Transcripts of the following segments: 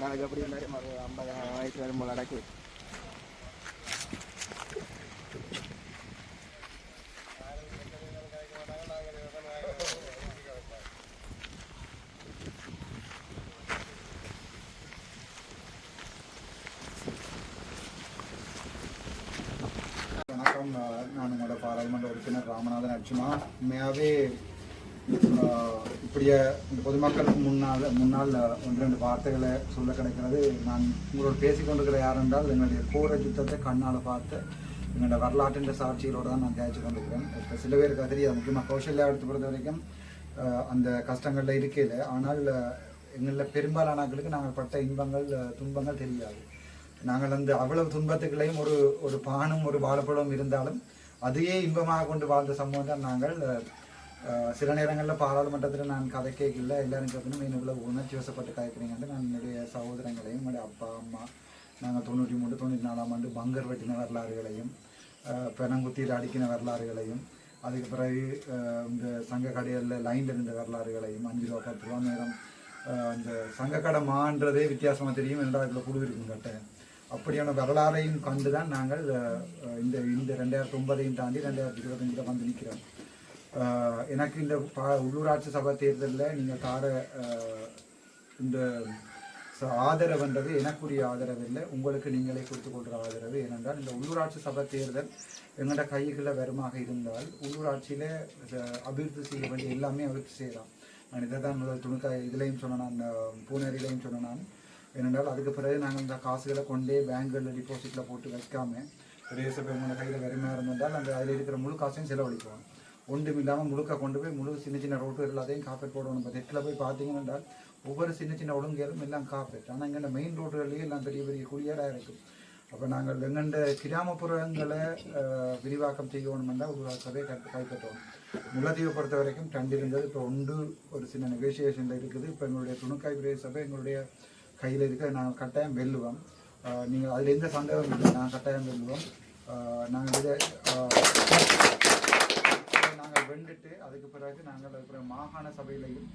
நாளைக்கு அப்படி எல்லாரும் ஒரு ஐம்பது வயசு வரும்போது அடக்கி முக்கியமாக உண்மையாகவே இப்படிய இப்படியே இந்த பொதுமக்களுக்கு முன்னால் முன்னால் ஒன்று ரெண்டு வார்த்தைகளை சொல்ல கிடைக்கிறது. நான் உங்களோட பேசிக்கொண்டிருக்கிற யார் என்றால் எங்களுடைய கோர யுத்தத்தை கண்ணால் பார்த்து எங்களோட வரலாற்றின் சாட்சிகளோடு தான் நான் தேய்ச்சி கொண்டிருக்கிறேன். இப்போ சில பேருக்கு தெரியாது. முக்கியமாக கௌசல்யா எடுத்து பொறுத்த வரைக்கும் அந்த கஷ்டங்களில் இருக்கையில் ஆனால் எங்களில் பெரும்பாலானாக்களுக்கு நாங்கள் பட்ட இன்பங்கள் துன்பங்கள் தெரியாது. நாங்கள் அந்த அவ்வளவு துன்பத்துக்களையும் ஒரு ஒரு பானும் ஒரு வாழைப்பழம் இருந்தாலும் அதையே இன்பமாக கொண்டு வாழ்ந்த சம்பவம் தான் நாங்கள் சில நேரங்களில் பாராளுமன்றத்தில் நான் கதை கேட்கல எல்லாரும் கேட்கணும் என்ன இவ்வளவு உணர்ச்சி வசப்பட்டு கதைக்கிறீங்கன்னு நான் என்னுடைய சகோதரங்களையும் என்னுடைய அப்பா அம்மா நாங்கள் தொண்ணூற்றி மூணு தொண்ணூற்றி நாலாம் ஆண்டு பங்கர் வெட்டின வரலாறுகளையும் பெனங்குத்தியில் அடிக்கின வரலாறுகளையும் அதுக்கு பிறகு இந்த சங்க கடையில் லைனில் இருந்த வரலாறுகளையும் அஞ்சு ரூபா பத்து ரூபா நேரம் அந்த சங்கக்கடை மான்றதே வித்தியாசமாக தெரியும் ரெண்டாயிரத்தில் குழு இருக்கும் அப்படியான வரலாறையும் கண்டு தான் நாங்கள் இந்த இந்த ரெண்டாயிரத்தி ஒன்பதையும் தாண்டி ரெண்டாயிரத்தி இருபத்தஞ்சில் வந்து நிற்கிறோம் எனக்கு இந்த பா உள்ளூராட்சி சபை தேர்தலில் நீங்கள் தார இந்த ஆதரவுன்றது எனக்குரிய ஆதரவு இல்லை. உங்களுக்கு நீங்களே கொடுத்து கொள்கிற ஆதரவு ஏனென்றால் இந்த உள்ளூராட்சி சபை தேர்தல் எங்களோட கைகளில் வருமாக இருந்தால் உள்ளூராட்சியில் அபிவிருத்தி செய்ய வேண்டிய எல்லாமே அபிவிருத்தி செய்யலாம். நான் இதை தான் முதல் துணுக்காய் இதுலேயும் சொன்னேன் நான் பூனரிலையும் சொன்னேன் நான். ஏனென்றால் அதுக்கு பிறகு நாங்கள் இந்த காசுகளை கொண்டே பேங்க்கில் டிபாசிட்டில் போட்டு வைக்காம பெரிய சபை கையில் வெறுமையாக இருந்திருந்தால் அந்த அதில் இருக்கிற முழு காசையும் செலவழிப்போம். ஒன்றும் இல்லாமல் முழுக்க கொண்டு போய் முழு சின்ன சின்ன ரோட்டு எல்லாத்தையும் காப்பேட் போடணும். இப்போ தெற்கில் போய் பார்த்தீங்கன்னா ஒவ்வொரு சின்ன சின்ன ஒழுங்கேரும் எல்லாம் காப்பேட் ஆனால் இங்கே மெயின் ரோட்டுகள்லேயே எல்லாம் பெரிய பெரிய குழியடாக இருக்கும். அப்போ நாங்கள் எங்கண்ட கிராமப்புறங்களை விரிவாக்கம் செய்யணும்னா ஒரு சபையை கை கைப்பற்றணும். பொறுத்த வரைக்கும் கண்டிருந்தது. இருந்தது இப்போ ஒன்று ஒரு சின்ன நெகோசியேஷனில் இருக்குது. இப்போ எங்களுடைய துணுக்காய் பிரதேச சபை எங்களுடைய கையில் இருக்க நாங்கள் கட்டாயம் வெல்லுவோம். நீங்கள் அதில் எந்த சந்தேகம் இல்லை. நாங்கள் கட்டாயம் வெல்லுவோம். நாங்கள் இதை நாங்கள் வெண்டுட்டு அதுக்கு பிறகு நாங்கள் இருக்கிற மாகாண சபையிலையும்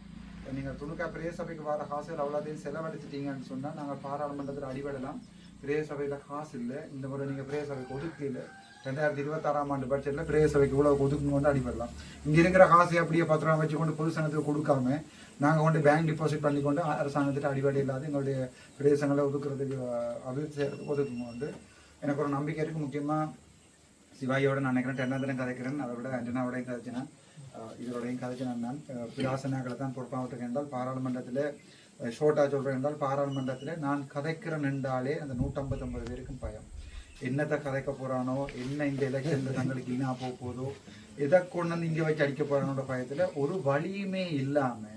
நீங்கள் துணுக்கா பிரதேச சபைக்கு வர காசுகள் அவ்வளோதையும் செலவழிச்சிட்டீங்கன்னு சொன்னால் நாங்கள் பாராளுமன்றத்தில் அடிபடலாம். பிரேய சபையில் காசு இல்லை. இந்த முறை நீங்கள் பிரேய சபைக்கு ஒதுக்கல ரெண்டாயிரத்தி இருபத்தாறாம் ஆண்டு பட்ஜெட்டில் பிரதேச சபைக்கு இவ்வளோ ஒதுக்குங்க வந்து அடிபடலாம். இங்கே இருக்கிற காசை அப்படியே பத்து ரூபா வச்சு கொண்டு பொது சனத்துக்கு கொடுக்காம நாங்கள் கொண்டு பேங்க் டிபாசிட் பண்ணி கொண்டு அரசாங்கத்திட்ட அடிப்படை இல்லாத எங்களுடைய பிரதேசங்களை ஒதுக்குறதுக்கு அபிவிருத்தி செய்கிறதுக்கு ஒதுக்கும் வந்து. எனக்கு ஒரு நம்பிக்கை இருக்குது முக்கியமாக சிவாயோட நான் நினைக்கிறேன் டென்னாந்திரம் கதைக்கிறேன். அதோட அஞ்சனாவோடையும் கதைச்சினேன். இதோடையும் கதைச்சினேன் நான். அஹ், பிலாசனாக்களை தான் பொறுப்பாகட்டுக்கு என்றால் பாராளுமன்றத்தில் ஷோர்ட்டாக சொல்கிறேன் என்றால் பாராளுமன்றத்தில் நான் கதைக்கிறேன் என்றாலே அந்த நூற்றம்பத்தொம்பது பேருக்கும் பயம். என்னத்தை கதைக்க போகிறானோ என்ன இந்த எலெக்ஷனில் தங்களுக்கு இனா போக போதோ எதை கொண்டு வந்து இங்கே வச்சு அடிக்க போகிறானோட பயத்தில் ஒரு வழியுமே இல்லாமல்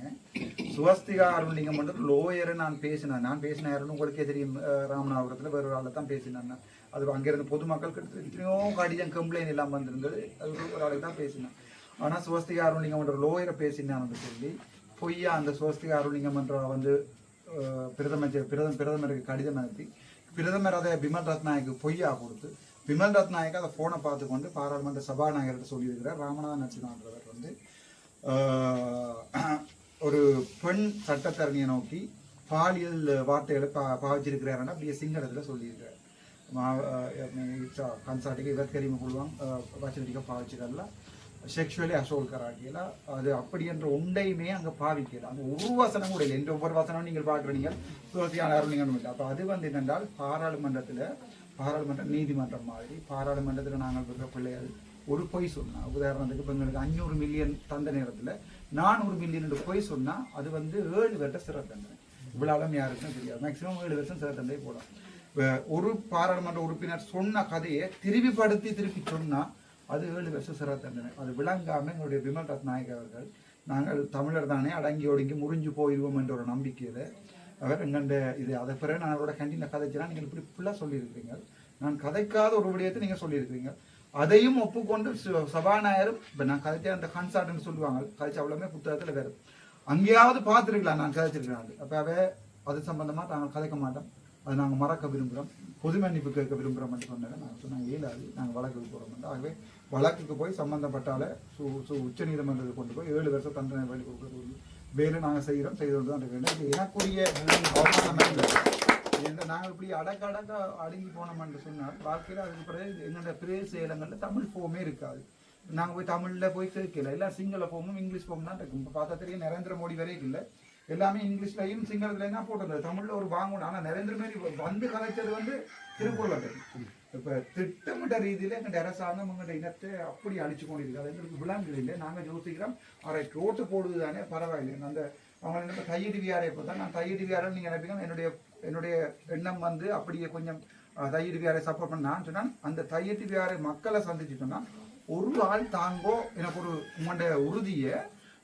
சுவஸ்திகா அருள்லிங்கம் மட்டும் லோயரை நான் பேசினேன். நான் பேசின யாருன்னு உங்களுக்கே தெரியும். ராமநாதபுரத்தில் வேறு ஒரு ஆளை தான் பேசினேன் அது அங்கேருந்து பொதுமக்கள் கிட்ட எத்தனையோ கடிதம் கம்ப்ளைண்ட் இல்லாமல் வந்திருந்தது. அது ஒரு- ஆளுக்கு தான் பேசினேன். ஆனால் சுவஸ்திகா அருள்லிங்கம் என்ற லோயரை பேசினான்னு சொல்லி பொய்யா அந்த சுவஸ்திகா அருள்லிங்கம் என்ற வந்து பிரதமர் பிரதம பிரதமருக்கு கடிதம் அனுப்பி பிரதமர் அதை பிமல் ரத்நாயக்கு பொய்யா கொடுத்து விமல் ரத்நாயக் அதை ஃபோனை பார்த்துக்கொண்டு பாராளுமன்ற சபாநாயகர்கிட்ட சொல்லியிருக்கிறார். ராமநாதன் நச்சினான்றவர் வந்து ஒரு பெண் சட்டத்தரணியை நோக்கி பாலியல் வார்த்தைகளை பா பாவிச்சிருக்கிறாருன்னா அப்படியே சிங்களத்தில் சொல்லியிருக்கிறார். கன்சாட்டுக்கு இவர் தெரியுமா கொள்வாங்க வச்சிருக்க பாவிச்சிடல செக்ஷுவலி அசோல் கராட்டியில். அது அப்படி என்ற ஒன்றையுமே அங்கே பாவிக்கல. அந்த ஒரு வசனம் கூட இல்லை. எந்த ஒவ்வொரு வசனமும் நீங்கள் பார்க்குறீங்க. சுவசியான அருளிங்கன்னு இல்லை அப்போ அது வந்து என்னென்றால் பாராளுமன்றத்தில் பாராளுமன்ற நீதிமன்றம் மாதிரி பாராளுமன்றத்தில் நாங்கள் இருக்கிற பிள்ளைகள் ஒரு பொய் சொன்னால் உதாரணத்துக்கு இப்போ எங்களுக்கு அஞ்சூறு மில்லியன் தந்த நேரத்தில் நானூறு மில்லியன் பொய் சொன்னால் அது வந்து ஏழு வருட சிறை தண்டனை. இவ்வளவு யாருக்கும் தெரியாது. மேக்ஸிமம் ஏழு வருஷம் சிறை தண்டனை போடும். ஒரு பாராளுமன்ற உறுப்பினர் சொன்ன கதையை திருப்பிப்படுத்தி திருப்பி சொன்னால் அது ஏழு வருஷம் சிறை தண்டனை. அது விளங்காமல் எங்களுடைய விமல் ரத்நாயக் அவர்கள் நாங்கள் தமிழர் தானே அடங்கி ஒடுங்கி முறிஞ்சு போயிடுவோம் என்ற ஒரு நம்பிக்கையில் அவர் எங்கண்ட இது அதை பிறகு நான் அவரோட கேண்டீனில் கதைச்சேன்னா நீங்கள் இப்படி ஃபுல்லாக சொல்லியிருக்கிறீங்க. நான் கதைக்காத ஒரு விடயத்தை நீங்கள் சொல்லியிருக்கிறீங்க. அதையும் ஒப்புக்கொண்டு சபாநாயகரும் இப்போ நான் கதைச்ச அந்த கன்சார்ட்னு சொல்லுவாங்க. கதைச்ச அவ்வளோமே புத்தகத்தில் வேறு. அங்கேயாவது பார்த்துருக்கலாம் நான் கதைச்சிருக்கிறேன் அப்போ அவ அது சம்பந்தமாக நாங்கள் கதைக்க மாட்டோம் அது நாங்கள் மறக்க விரும்புகிறோம் பொது மன்னிப்பு கேட்க விரும்புகிறோம்னு சொன்னாங்க நாங்கள் சொன்னாங்க இயலாது. நாங்கள் வழக்குக்கு போகிறோம் ஆகவே வழக்குக்கு போய் சம்பந்தப்பட்டால சு சு உச்ச நீதிமன்றத்துக்கு கொண்டு போய் ஏழு வருஷம் தண்டனை வழி கொடுக்கறது வேலை நாங்கள் செய்கிறோம் செய்து கொண்டு தான் இருக்கோம் இது எனக்குரிய அவமானம் இல்லை நாங்கள் இப்படி அடக்க அடக்க அடங்கி போனோம்னு சொன்னால் வாழ்க்கையில் அதுக்கு பிறகு எங்களோட பிரே சேலங்களில் தமிழ் ஃபோமே இருக்காது. நாங்கள் போய் தமிழில் போய் கேட்கல. எல்லாம் சிங்கள ஃபோமும் இங்கிலீஷ் ஃபோம் தான் இருக்கும். இப்போ பார்த்தா தெரியும் நரேந்திர மோடி வரைக்கும் இல்லை. எல்லாமே இங்கிலீஷ்லையும் சிங்களத்துலையும் தான் போட்டிருந்தது. தமிழில் ஒரு வாங்கணும். ஆனால் நரேந்திர மோடி வந்து கலைச்சது வந்து திருக்குறள் இப்போ திட்டமிட்ட ரீதியில் எங்கள் அரசாங்கம் எங்களோட இனத்தை அப்படி அழிச்சு கொண்டிருக்கு. அது எங்களுக்கு விளங்குது இல்லை. நாங்கள் யோசிக்கிறோம் அவரை ரோட்டு போடுவது தானே பரவாயில்லை அந்த அவங்க என்ன தையடி வியாரை இப்போ தான் நான் தையடி வியாரம் நீங்கள் நினைப்பீங்க என்னுடைய என்னுடைய எண்ணம் வந்து அப்படியே கொஞ்சம் தையடி வியாரை சப்போர்ட் பண்ணான்னு நான் சொன்னேன் அந்த தையடி வியாரை மக்களை சந்திச்சுட்டோம்னா ஒரு ஆள் தாங்கோ எனக்கு ஒரு உங்களுடைய உறுதியை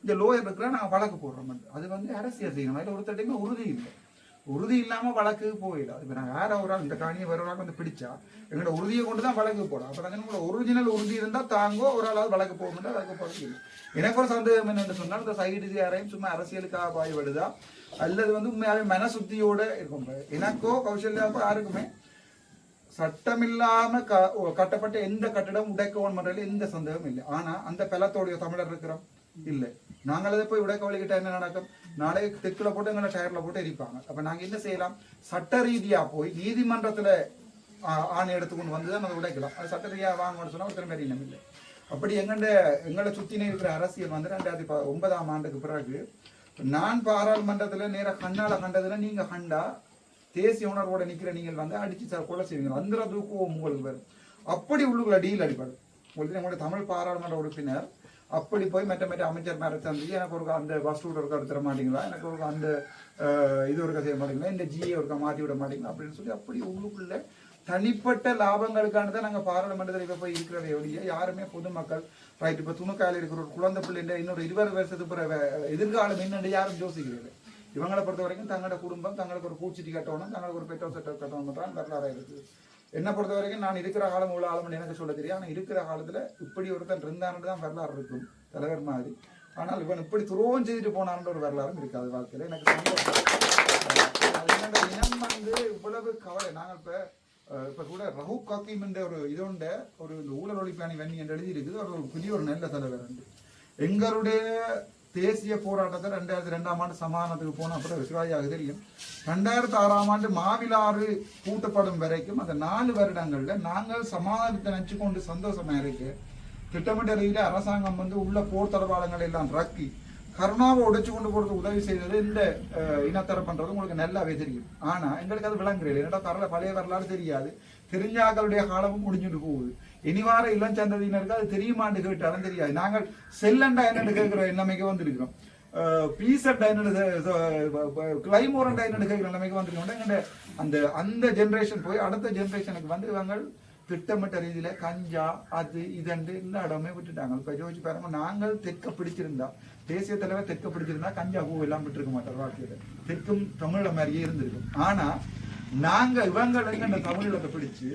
இந்த லோயர் இருக்கிற நாங்கள் வழக்கு போடுறோம். அது வந்து அரசியல் செய்யணும். அதில் ஒருத்தட்டையுமே உறுதி இல்லை. உறுதி இல்லாமல் வழக்கு போயிடும். இப்போ நாங்கள் வேற ஒரு ஆள் இந்த காணியை வேற ஒரு ஆள் வந்து பிடிச்சா எங்களோட உறுதியை கொண்டு தான் வழக்கு போடும். அப்போ நாங்கள் உங்களோட ஒரிஜினல் உறுதி இருந்தால் தாங்கோ ஒரு ஆளாவது வழக்கு போகணும்னா வழக்கு போட எனக்கு ஒரு சந்தேகம் என்னன்னு சொன்னால் இந்த சைடு யாரையும் சும்மா அரசியலுக்காக பாய்படுதா? அல்லது வந்து உண்மையாகவே மனசுத்தியோட இருக்கும். எனக்கோ கௌசல்யாவுக்கோ யாருக்குமே சட்டமில்லாம க கட்டப்பட்ட எந்த கட்டடம் உடைக்கவன் மன்றில் எந்த சந்தேகமும் இல்லை. ஆனா அந்த பலத்தோடைய தமிழர் இருக்கிறோம். இல்லை. நாங்கள் அதை போய் உடைக்க வழிகிட்ட என்ன நடக்கும்? நாளைக்கு தெக்குல போட்டு எங்களை டயர்ல போட்டு எரிப்பாங்க. அப்ப நாங்க என்ன செய்யலாம்? சட்ட ரீதியா போய் நீதிமன்றத்துல ஆணை எடுத்துக்கொண்டு வந்து தான் அதை உடைக்கலாம். அது சட்ட ரீதியா வாங்கணும்னு சொன்னா ஒருத்தர் திறமை இல்லை. அப்படி எங்கண்ட எங்களை சுத்தினே இருக்கிற அரசியல் வந்து ரெண்டாயிரத்தி ஒன்பதாம் ஆண்டுக்கு பிறகு நான் பாராளுமன்றத்துல நேரா கண்ணால கண்டதுல நீங்க கண்டா தேசிய உணர்வோட நிக்கிற நீங்கள் வந்து அடிச்சு சார் கொலை செய்வீங்க. அந்த தூக்கம் உங்களுக்கு வரும் அப்படி உள்ளுக்குள்ள டீல் அடிப்பாரு. உங்களுக்கு நம்மளுடைய தமிழ் பாராளுமன்ற உறுப்பினர் அப்படி போய் மற்ற மற்ற அமைச்சர் மேலே தந்து எனக்கு ஒரு அந்த பஸ் ரூட் ஒருக்கா எடுத்துட மாட்டீங்களா? எனக்கு ஒரு அந்த இது ஒருக்கா செய்ய மாட்டீங்களா? இந்த ஜிஏ ஒருக்கா மாற்றி விட மாட்டீங்களா? அப்படின்னு சொல்லி அப்படி உள்ளுக்குள்ள தனிப்பட்ட லாபங்களுக்கான தான் நாங்கள் பாராளுமன்றத்தில் இப்போ போய் இருக்கிறத ஒழிய யாருமே பொதுமக்கள் ரைட் இப்போ துணுக்காயில் இருக்கிற ஒரு குழந்தை பிள்ளை இன்னொரு இருபது வருஷத்துக்கு பிறகு எதிர்காலம் என்னென்று யாரும் யோசிக்கிறது இவங்களை பொறுத்த வரைக்கும் தங்களோட குடும்பம் தங்களுக்கு ஒரு பூச்சிட்டி கட்டணும் தங்களுக்கு ஒரு பெட்ரோல் செட்டர் கட்டணும் தான் வரலாறு இருக்குது. என்னை பொறுத்த வரைக்கும் நான் இருக்கிற காலம் உள்ள ஆளுமன் எனக்கு சொல்ல தெரியும் ஆனால் இருக்கிற காலத்தில் இப்படி ஒருத்தன் இருந்தான்னு தான் வரலாறு இருக்கும். தலைவர் மாதிரி. ஆனால் இவன் இப்படி துரோகம் செய்துட்டு போனான்ற ஒரு வரலாறும் இருக்காது வாழ்க்கையில். எனக்கு சந்தோஷம். இனம் வந்து இவ்வளவு கவலை. நாங்கள் இப்போ இப்போ கூட ரகு காக்கிம் என்ற ஒரு இதோண்ட ஒரு இந்த ஊழல் ஒழிப்பாணி வன்னி என்று எழுதி இருக்குது ஒரு பெரிய ஒரு நல்ல தலைவர் உண்டு. எங்களுடைய தேசிய போராட்டத்தை ரெண்டாயிரத்தி ரெண்டாம் ஆண்டு சமாதானத்துக்கு போன அப்புறம் விசுவாஜியாக தெரியும் ரெண்டாயிரத்தி ஆறாம் ஆண்டு மாவிலாறு கூட்டப்படும் வரைக்கும் அந்த நாலு வருடங்களில் நாங்கள் சமாதானத்தை நினச்சி கொண்டு சந்தோஷமாக இருக்கு திட்டமிட்ட ரீதியில் அரசாங்கம் வந்து உள்ள போர் தளவாளங்களை எல்லாம் ரக்கி கருணாவை உடைச்சு கொண்டு போகிறது உதவி செய்தது இந்த அஹ், இனத்தரப்புன்றது உங்களுக்கு நல்லாவே தெரியும். ஆனால் எங்களுக்கு அது விளங்குறது என்னடா தரல பழைய வரலாறு தெரியாது. தெரிஞ்சாக்களுடைய காலமும் முடிஞ்சுட்டு போகுது. இனிவார இளம் சந்ததியினருக்கு அது தெரியுமான்னு கேட்டாலும் தெரியாது. நாங்கள் செல்லண்டா என்னன்னு கேட்கிற நிலைமைக்கு வந்திருக்கிறோம். பீசட்டா என்னன்னு கிளைமோரண்டா என்னன்னு கேட்கிற நிலைமைக்கு வந்திருக்கோம் அந்த அந்த ஜென்ரேஷன் போய் அடுத்த ஜென்ரேஷனுக்கு வந்து இவங்க திட்டமிட்ட ரீதியில கஞ்சா அது இதண்டு எல்லா இடமே விட்டுட்டாங்க. இப்ப யோசிச்சு பாருங்க நாங்கள் தெற்க பிடிச்சிருந்தா தேசிய தலைவர் தெற்க பிடிச்சிருந்தா கஞ்சா பூ எல்லாம் விட்டுருக்க மாட்டார் வாழ்க்கையில. தெற்கும் தமிழ மாதிரியே இருந்திருக்கும். ஆனா நாங்க இவங்க எங்க தமிழத்தை பிடிச்சு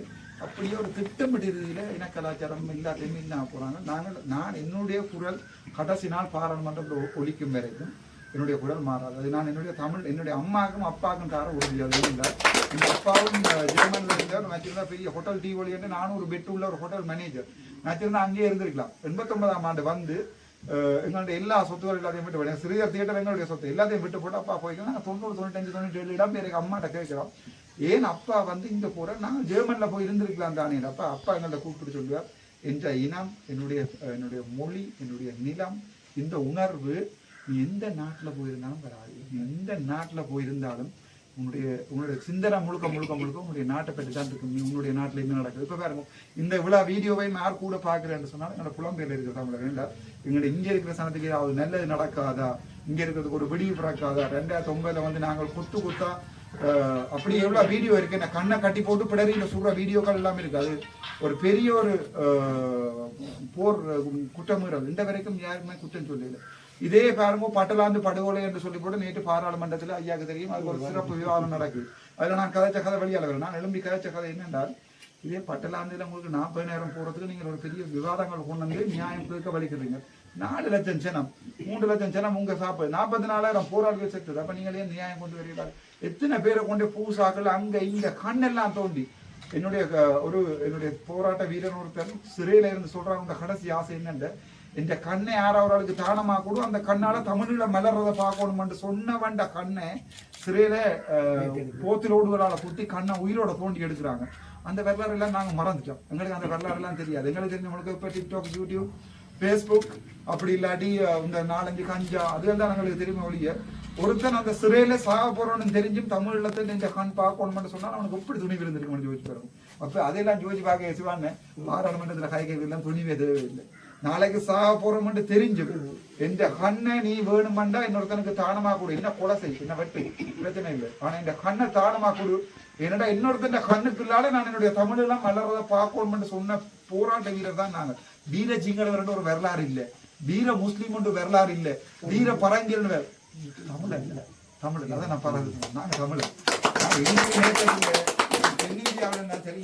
அப்படியே ஒரு திட்டமிட்ட ரீதியில் இன கலாச்சாரம் எல்லாத்தையுமே என்ன போகிறாங்க நாங்கள் நான் என்னுடைய குரல் கடைசி நாள் பாராளுமன்றத்தில் ஒழிக்கும் ஒலிக்கும் வரைக்கும் என்னுடைய குரல் மாறாது. அது நான் என்னுடைய தமிழ் என்னுடைய அம்மாவுக்கும் அப்பாவுக்கும் தார உறுதி இல்லை. எங்கள் அப்பாவும் ஜெர்மனில் இருந்தார். வச்சிருந்தா பெரிய ஹோட்டல் டீ ஒலி நானும் ஒரு பெட் உள்ள ஒரு ஹோட்டல் மேனேஜர் வச்சிருந்தா அங்கேயே இருந்திருக்கலாம். எண்பத்தொன்பதாம் ஆண்டு வந்து எங்களுடைய எல்லா சொத்துக்கள் எல்லாத்தையும் விட்டு போட்டேன் சிறிய தியேட்டர் எங்களுடைய சொத்து. எல்லாத்தையும் விட்டு போட்டு அப்பா போய்க்கலாம் நாங்கள் தொண்ணூறு தொண்ணூத்தஞ்சு தொண்ணூற்றி ஏழு இடம் பேருக்கு அம்மாட்ட கேட்கிறோம். ஏன் அப்பா வந்து இங்க போற? நான் ஜெர்மன்ல போய் இருந்திருக்கலாம் தானே. அப்பா அப்பா எங்களை கூப்பிட்டு சொல்லுவார் என்ற இனம் என்னுடைய என்னுடைய மொழி என்னுடைய நிலம் இந்த உணர்வு நீ எந்த நாட்டுல போயிருந்தாலும் வராது. நீ எந்த நாட்டுல போயிருந்தாலும் உன்னுடைய உன்னுடைய சிந்தனை முழுக்க முழுக்க முழுக்க உன்னுடைய நாட்டை பற்றி தான் இருக்கும். நீ உன்னுடைய நாட்டுல என்ன நடக்குது? இப்ப பாருங்க இந்த விழா வீடியோவை யார் கூட பாக்குறேன்னு சொன்னாலும் என்னோட புலம்பெயர்ல இருக்கிற தமிழர்கள் வேண்டாம். எங்களுடைய இங்க இருக்கிற சனத்துக்கு ஏதாவது நல்லது நடக்காதா? இங்க இருக்கிறதுக்கு ஒரு விடிவு பிறக்காதா? ரெண்டாயிரத்தி ஒன்பதுல வந்து நாங்கள் குத்து குத்தா அப்படி எவ்வளோ வீடியோ இருக்கு? நான் கண்ணை கட்டி போட்டு பிடரியில சொல்கிற வீடியோக்கள் எல்லாமே இருக்காது அது ஒரு பெரிய ஒரு போர் குற்றமுறை இந்த வரைக்கும் யாருக்குமே குற்றம் சொல்லல. இதே பாருங்க பட்டலாந்து படுகொலை என்று சொல்லி போட்டு நேற்று பாராளுமன்றத்தில் ஐயாக்கு தெரியும் அது ஒரு சிறப்பு விவாதம் நடக்குது. அதில் நான் கதைச்ச கதை வெளியால வரேன். நான் எழும்பி கதைச்ச கதை என்னென்றால் இதே பட்டலாந்தில் உங்களுக்கு நாற்பதாயிரம் போறதுக்கு நீங்கள் ஒரு பெரிய விவாதங்கள் கொண்டு வந்து நியாயம் கேட்க வலிக்கிறீங்க. நாலு லட்சம் ஜனம் மூன்று லட்சம் ஜனம் உங்க சாப்பிடு நாற்பத்தி நாலாயிரம் போராளிகள் செத்துது. அப்ப நீங்கள் ஏன் நியாயம் கொண்டு வருகிறீர்கள் எத்தனை பேரை கொண்டு பூசாக்கள் அங்க இங்க கண்ணெல்லாம் தோண்டி. என்னுடைய ஒரு என்னுடைய போராட்ட வீரன் ஒருத்தர் சிறையில இருந்து சொல்றாங்க இந்த கடைசி ஆசை என்னன்னு? இந்த கண்ணை யாராவது தானமா கூட. அந்த கண்ணால தமிழ்ல மலர்றதை பார்க்கணும்னு சொன்னவன்ட கண்ணை சிறையில அஹ், போத்தில் ஓடுவதால குத்தி கண்ணை உயிரோட தோண்டி எடுக்கிறாங்க. அந்த வரலாறு எல்லாம் நாங்க மறந்துட்டோம். எங்களுக்கு அந்த வரலாறு எல்லாம் தெரியாது. எங்களுக்கு தெரிஞ்சவங்களுக்கு இப்ப டிக்டாக் யூடியூப் ஃபேஸ்புக் அப்படி இல்லாட்டி இந்த நாலஞ்சு கஞ்சா அதுகள் தான் எங்களுக்கு தெரியுமே ஒழிய. ஒருத்தன் அந்த சிறையில சாக போறோம்னு தெரிஞ்சும் தமிழ்ல நெஞ்ச கண் பார்க்கணும்னு சொன்னா அவனுக்கு எப்படி துணி இருந்திருக்கும்னு ஜோதிச்சு பாருங்க. அப்ப அதெல்லாம் ஜோதி பார்க்க சிவான்னு பாராளுமன்றத்துல கை கைகள்லாம் துணிவே தேவையில்லை. நாளைக்கு சாக போறோம்னு தெரிஞ்சும் எந்த கண்ணை நீ வேணுமெண்டா இன்னொருத்தனுக்கு தானமா கொடு. என்ன கொலை செய் என்ன வெட்டு? பிரச்சனை இல்லை. ஆனா இந்த கண்ணை தானமா கொடு. என்னடா இன்னொருத்தன் கண்ணுக்குள்ளால நான் என்னுடைய தமிழ் எல்லாம் மலர்றதை பார்க்கணும்னு சொன்ன போராட்ட வீரர் தான் நாங்கள். வீர சிங்களவர்னு ஒரு வரலாறு இல்ல. வீர முஸ்லீம் வரலாறு இல்ல. வீர பரங்கியல் தமிழ் இல்ல தமிழ். இல்ல அதான் நான் பரவாயில்ல நாங்க தமிழ். தென்னிந்தியாவில் நான் சரி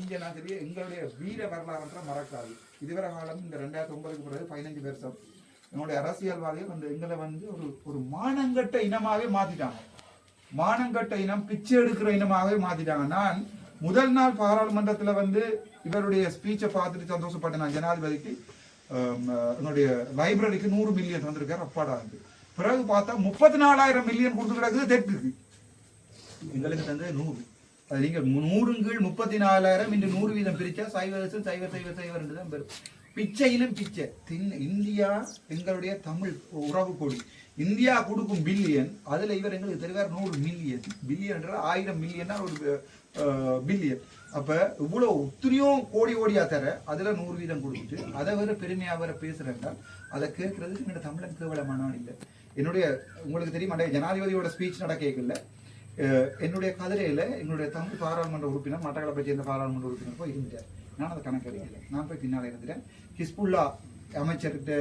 எங்களுடைய வீர வரலாறுன்ற மறக்காது. இதுவரை காலம் இந்த ரெண்டாயிரத்தி ஒன்பதுக்கு பிறகு பதினஞ்சு வருஷம். எங்களுடைய அரசியல்வாதிகள் வந்து எங்களை வந்து ஒரு ஒரு மானங்கட்ட இனமாவே மாத்திட்டாங்க. மானங்கட்ட இனம் பிச்சை எடுக்கிற இனமாகவே மாத்திட்டாங்க. நான் முதல் நாள் பாராளுமன்றத்துல வந்து இவருடைய ஸ்பீச்சை பார்த்துட்டு சந்தோஷப்பட்டேன் நான். ஜனாதிபதிக்கு என்னுடைய லைப்ரரிக்கு நூறு மில்லியன் தந்திருக்காரு. அப்பாடா இருந்து பிறகு பார்த்தா முப்பத்தி நாலாயிரம் மில்லியன் கொடுத்து கிடக்குது தெற்குக்கு எங்களுக்கு தந்தது நூறு. அது நீங்க நூறும் கீழ் முப்பத்தி நாலாயிரம் இன்று நூறு வீதம் பிரிச்சா சைவ சைவ சைவர் சைவர் என்று தான் பெரும். பிச்சையிலும் பிச்சை. தின் இந்தியா எங்களுடைய தமிழ் உறவு கொடி. இந்தியா கொடுக்கும் பில்லியன் அதுல இவர் எங்களுக்கு தெரிவார் நூறு மில்லியன் பில்லியன் ஆயிரம் மில்லியன்னா ஒரு பில்லியன் அப்ப இவ்வளவு ஒத்திரியோ கோடி கோடியாக தர அதுல நூறு வீதம் கொடுத்துட்டு அதை வேற பெருமையாக வேற பேசுகிறேன்னா அதை கேட்கறதுக்கு என்னோட தமிழன் கேவலமானவன் இல்லை. என்னுடைய உங்களுக்கு தெரியும் அடைய ஜனாதிபதியோட ஸ்பீச் நடக்கல அஹ் என்னுடைய கதிரையில் எங்களுடைய தமிழ் பாராளுமன்ற உறுப்பினர் மட்டக்களப்பை சேர்ந்த பாராளுமன்ற உறுப்பினர் போய் இருந்தார் நான் அதை கணக்கு எடுக்கல நான் போய் பின்னால் இருந்துட்டேன். ஹிஸ்புல்லா அமைச்சர்கிட்ட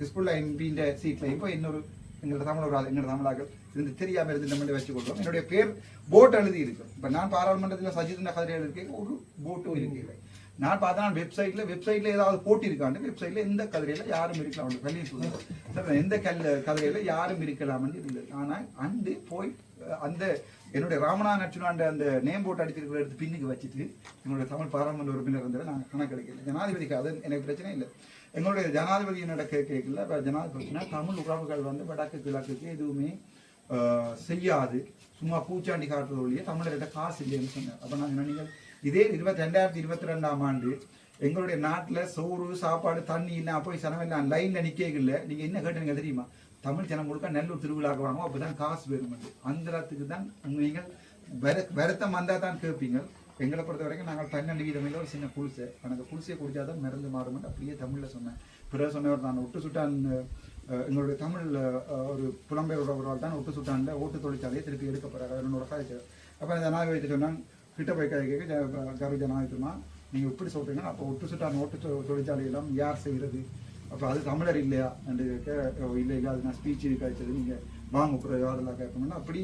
ஹிஸ்புல்லா எம்பின்ற சீட்லையும் போய் இன்னொரு எங்களோட தமிழ் ஒரு ஆள் எங்களோட தமிழாக்கள் இருந்து தெரியாமல் இருந்து நம்ம வச்சுக்கொள்வோம் என்னுடைய பேர் போட் எழுதி இருக்கும் இப்ப நான் பாராளுமன்றத்தில் சஜித் கதிரையில் இருக்கேன் ஒரு போட்டும் இருக்கு நான் பார்த்தா வெப்சைட்ல வெப்சைட்ல ஏதாவது போட்டிருக்காண்டு வெப்சைட்ல எந்த கதிரையில யாரும் இருக்கலாம். கல்வி வெளியே எந்த கல் கதிரையில யாரும் இருக்கலாம்னு இருந்தது ஆனா அண்டு போய் அந்த என்னுடைய ராமநாத நச்சுனாண்ட அந்த நேம் போட்டு அடிச்சிருக்கிற எடுத்து பின்னுக்கு வச்சுட்டு என்னுடைய தமிழ் பாராளுமன்ற உறுப்பினர் இருந்ததை நாங்கள் கணக்கெடுக்கல. ஜனாதிபதிக்கு அது எனக்கு பிரச்சனை இல்லை. எங்களுடைய ஜனாதிபதி என்னோட கேட்கல. இப்போ ஜனாதிபதினா தமிழ் உறவுகள் வந்து வடக்கு கிழக்குக்கு எதுவுமே ஆஹ், செய்யாது. சும்மா பூச்சாண்டி காட்டுறது ஒழிய தமிழர்கிட்ட காசு இல்லைன்னு சொன்னார். அப்போ நாங்கள் நீங்கள் இதே இருபத்தி ரெண்டாயிரத்தி இருபத்தி ரெண்டாம் ஆண்டு எங்களுடைய நாட்டில் சோறு சாப்பாடு தண்ணி இல்லை போய் செலவெல்லாம் லைனில் நிற்கவே இல்லை நீங்க என்ன கேட்டீங்க தெரியுமா? தமிழ் ஜனம் முழுக்க நெல்லூர் திருவிழாக்கு வாங்குவோம் அப்போ தான் காசு வேணும். அந்தரத்துக்கு தான் நீங்கள் வருத்தம் வந்தால் தான் கேட்பீங்க. எங்களை பொறுத்த வரைக்கும் நாங்கள் பன்னெண்டு வீதம் இல்லை ஒரு சின்ன குளிசை அந்த குளிசையை குடிச்சாதான் மருந்து மாறுமென்று அப்படியே தமிழில் சொன்னேன். பிறகு சொன்னவர் நான் ஒட்டு சுட்டான் எங்களுடைய தமிழ் ஒரு புலம்பெயர் உறவுகளால் தான் ஒட்டு சுட்டான்ல ஓட்டு தொழிற்சாலையை திருப்பி எடுக்க என்னோட காய்ச்சல் அப்புறம் இந்த ஜனாதிபதி சொன்னாங்க கிட்ட போய் கை கேட்க கரு ஜனாதிபதிமா நீங்கள் இப்படி சொல்றீங்க அப்போ ஒட்டு சுட்டான் ஓட்டு தொ- தொழிற்சாலை எல்லாம் யார் செய்கிறது அப்போ அது தமிழர் இல்லையா? என்று கேட்க இல்லை இல்லை அது நான் ஸ்பீச் கிடைச்சது நீங்கள் வாங்க பிறகு அதெல்லாம் கேட்கணும்னா அப்படி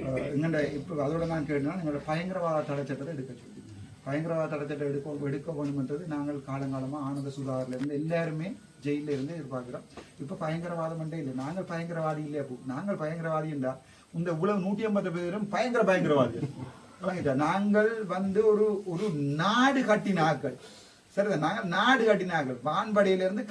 அஹ், எங்கண்ட இப்போ அதோட நான் கேட்டேன்னா எங்களோட பயங்கரவாத தடை சட்டத்தை எடுக்க சொல்லி. பயங்கரவாத தடை சட்டம் எடுக்க எடுக்க வேணுமென்றது நாங்கள் காலங்காலமா ஆனந்த சுதாகர்லேருந்து எல்லாருமே ஜெயிலில் இருந்து எதிர்பார்க்கிறோம். இப்ப பயங்கரவாதம் மண்டே இல்லை. நாங்கள் பயங்கரவாதி இல்லையா அப்போ நாங்கள் பயங்கரவாதி இந்த உலக நூற்றி ஐம்பது பேரும் பயங்கர பயங்கரவாதி நாங்கள் வந்து ஒரு ஒரு நாடு கட்டினாக்கள் சரிதான் நாங்கள் நாடு கட்டினார்கள் வான்படையிலிருந்து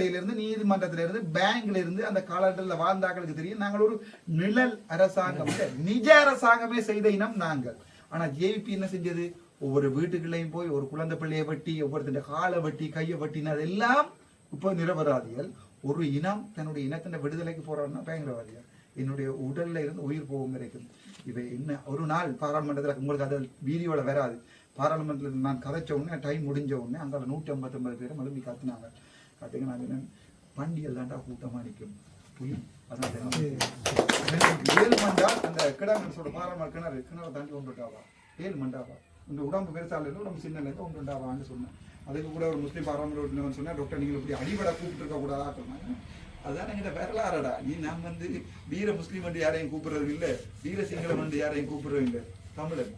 இருந்து நீதிமன்றத்திலிருந்து இருந்து இருந்து பேங்க்ல இருந்து அந்த காலகட்டத்தில் வாழ்ந்தாக்களுக்கு தெரியும். நாங்கள் ஒரு நிழல் அரசாங்கம் நிஜ அரசாங்கமே செய்த இனம் நாங்கள். ஆனா ஜேவிபி என்ன செஞ்சது? ஒவ்வொரு வீட்டுக்குள்ளேயும் போய் ஒரு குழந்தை பிள்ளையை வெட்டி ஒவ்வொருத்தன் காலை வெட்டி கையை வெட்டினது எல்லாம் இப்போ நிரபராதிகள். ஒரு இனம் தன்னுடைய இனத்தின் விடுதலைக்கு போறாருன்னா பயங்கரவாதிகள். என்னுடைய உடல்ல இருந்து உயிர் போகும் வரைக்கும். இவை என்ன? ஒரு நாள் பாராளுமன்றத்தில் உங்களுக்கு அது வீதியோட வராது. பாராளுமன்றத்தில் நான் கதைச்ச உடனே டைம் முடிஞ்ச உடனே அங்கே நூற்றி ஐம்பத்தொன்பது பேரும் எழுப்பி கத்துனாங்க கத்துக்கு நான் என்ன பண்டியல் தாண்டா கூட்டமாக நிற்கும் புலி அதான் ஏழு மண்டா அந்த கிடாமனசோட பாராளுமன்ற கிணறு கிணறு தாண்டி ஒன்றுட்டாவா ஏழு மண்டாவா? இந்த உடம்பு பெருசால இருந்து உடம்பு சின்ன இருந்து ஒன்றுண்டாவான்னு சொன்னேன். அதுக்கு கூட ஒரு முஸ்லீம் பாராளுமன்ற சொன்னேன் டாக்டர் நீங்கள் இப்படி அடிபட கூப்பிட்டு இருக்க கூடாதா சொன்னாங்க. அதான் எங்கிட்ட வரலாறடா. நீ நான் வந்து வீர முஸ்லீம் வந்து யாரையும் கூப்பிடுறது இல்லை வீர சிங்களம் வந்து யாரையும் கூப்பிடுறது இல்லை. தமிழன்.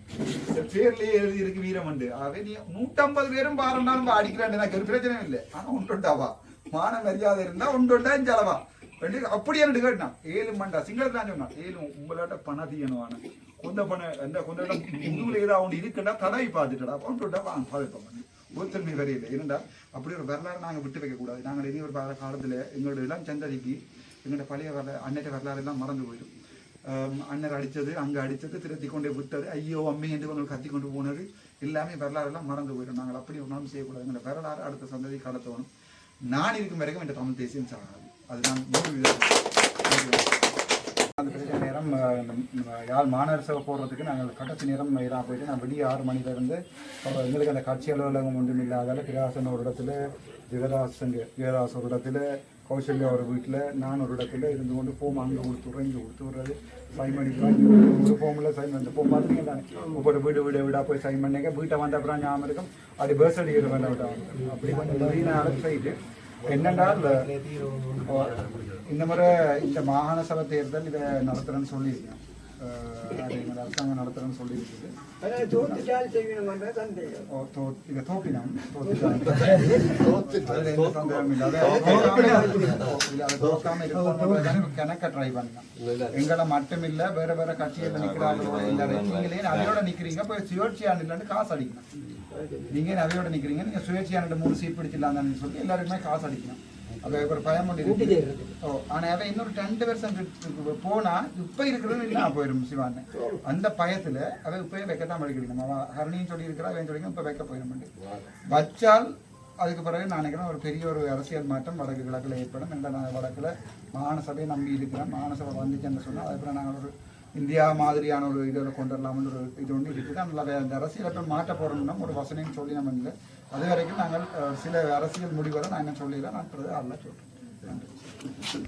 இந்த பேர்லயே எழுதி இருக்கு வீரமண்டு. ஆகவே நீ நூற்றம்பது பேரும் பாருன்னாலும் அடிக்கிறான் எனக்கு ஒரு பிரச்சனை இல்லை. ஆனா ஒன்றுண்டாவா மான மரியாதை இருந்தா உண்டுண்டா செலவா ரெண்டு அப்படியே ரெண்டு கேட்டான் ஏழு மண்டா. சிங்களத்தில் தான் சொன்னான். ஏழு உங்களாட்ட பணதியனுவான கொந்த பண எந்த கொந்த முன்னூறு ஏதாவது ஒன்று இருக்குன்னா தடவை பார்த்துட்டடா. உண்டுண்டா வாங்க பாதிப்போம் ஒருத்தன்மை வரையில்லை இருந்தால் அப்படி ஒரு வரலாறு நாங்கள் விட்டு வைக்கக்கூடாது நாங்கள் இனி ஒரு காலத்துல காலத்தில் எங்களோட எல்லாம் சந்ததிக்கு எங்களோட பழைய வரலாறு அன்னைய வரலாறு எல்லாம் மறந்து போயிடும். அண்ணர் அடித்தது அங்கே அடித்தது திருத்தி கொண்டே விட்டது ஐயோ அம்மி என்று கொஞ்சம் கத்தி கொண்டு போனது எல்லாமே வரலாறு எல்லாம் மறந்து போயிடும் நாங்கள் அப்படி ஒரு நாளும் செய்யக்கூடாது எங்களை வரலாறு அடுத்த சந்ததி கடத்தணும் நான் இருக்கும் வரைக்கும் என்ற தமிழ் தேசியம் சாகாது அது நான் அந்த பிரச்சனை நேரம் யாழ் மாநகர சபை போடுறதுக்கு நாங்கள் கடைசி நேரம் இதாக போயிட்டு நான் வெளியே ஆறு மணிலேருந்து எங்களுக்கு அந்த கட்சி அலுவலகம் ஒன்றும் இல்லாதால பிரகாசன் ஒரு இடத்துல ஜெகதாசன் ஜெகதாஸ் ஒரு இடத்துல கௌசல்யா ஒரு வீட்டில் நான் ஒரு இடத்துல இருந்து கொண்டு ஃபோம் அங்கே கொடுத்துட்றேன் இங்கே கொடுத்து விட்றது. சைன் பண்ணிக்கலாம் ஒரு ஃபோமில் சைன் அந்த ஃபோம் பார்த்தீங்கன்னா ஒவ்வொரு வீடு வீடு வீடாக போய் சைன் பண்ணிக்க. வீட்டை வந்த அப்புறம் ஞாபகம் இருக்கும். அது பேர்ஸ் அடிக்கிற வேண்டாம் விட்டாங்க அப்படி கொஞ்சம் நிறைய அழைச்சி போயிட்டு என்னென்றால் இந்த முறை இந்த மாகாண சபை தேர்தல் இதை நடத்துகிறேன்னு சொல்லியிருக்கேன். அரசாங்கம் நடத்துறேன்னு சொல்லியிருக்குது. இதை தோப்பினோம். கணக்க try பண்ணோம். எங்களை மட்டும் இல்ல வேற வேற கட்சியில நிக்கிறாங்களோ எல்லாரும் நீங்களே அவையோட நிக்கிறீங்க. போய் சுயேட்சையான இல்லைன்னு காசு அடிக்கணும். நீங்க அவையோட நிக்கிறீங்க. நீங்க சுயேட்சையான மூணு சீட் பிடிச்சிடலாம்னு சொல்லி எல்லாருக்குமே காசு அடிக்கணும். அப்ப ஒரு பயம் ஒன்று இருக்கு ஓ ஆனா அவன் இன்னொரு ரெண்டு வருஷம் கிட்ட போனா இப்ப இருக்கிறது இல்ல போயிடும் சிவான் அந்த பயத்துல அவன் இப்பயே வைக்கத்தான் படிக்கணும் அவன் ஹரணியும் சொல்லி இருக்கிறா அவன் சொல்லி இப்ப வைக்க போயிடும் வச்சால் அதுக்கு பிறகு நான் நினைக்கிறேன் ஒரு பெரிய ஒரு அரசியல் மாற்றம் வடக்கு கிழக்குல ஏற்படும். எங்க நான் வடக்குல மாகாண சபையை நம்பி இருக்கிறேன். மாகாண சபை வந்துச்சுன்னு சொன்னா அதுக்கப்புறம் நாங்கள் ஒரு இந்தியா மாதிரியான ஒரு இதில் கொண்டு வரலாம்னு ஒரு இது ஒன்று இருக்குது. அதில் அந்த அரசியலை மாற்ற போகிறோம்னா ஒரு வசனையும் சொல்லி நம்ம இல்லை அது வரைக்கும் நாங்கள் சில அரசியல் முடிவுகளை நான் என்ன நான் பிறகு அல்ல சொல்கிறேன் நன்றி.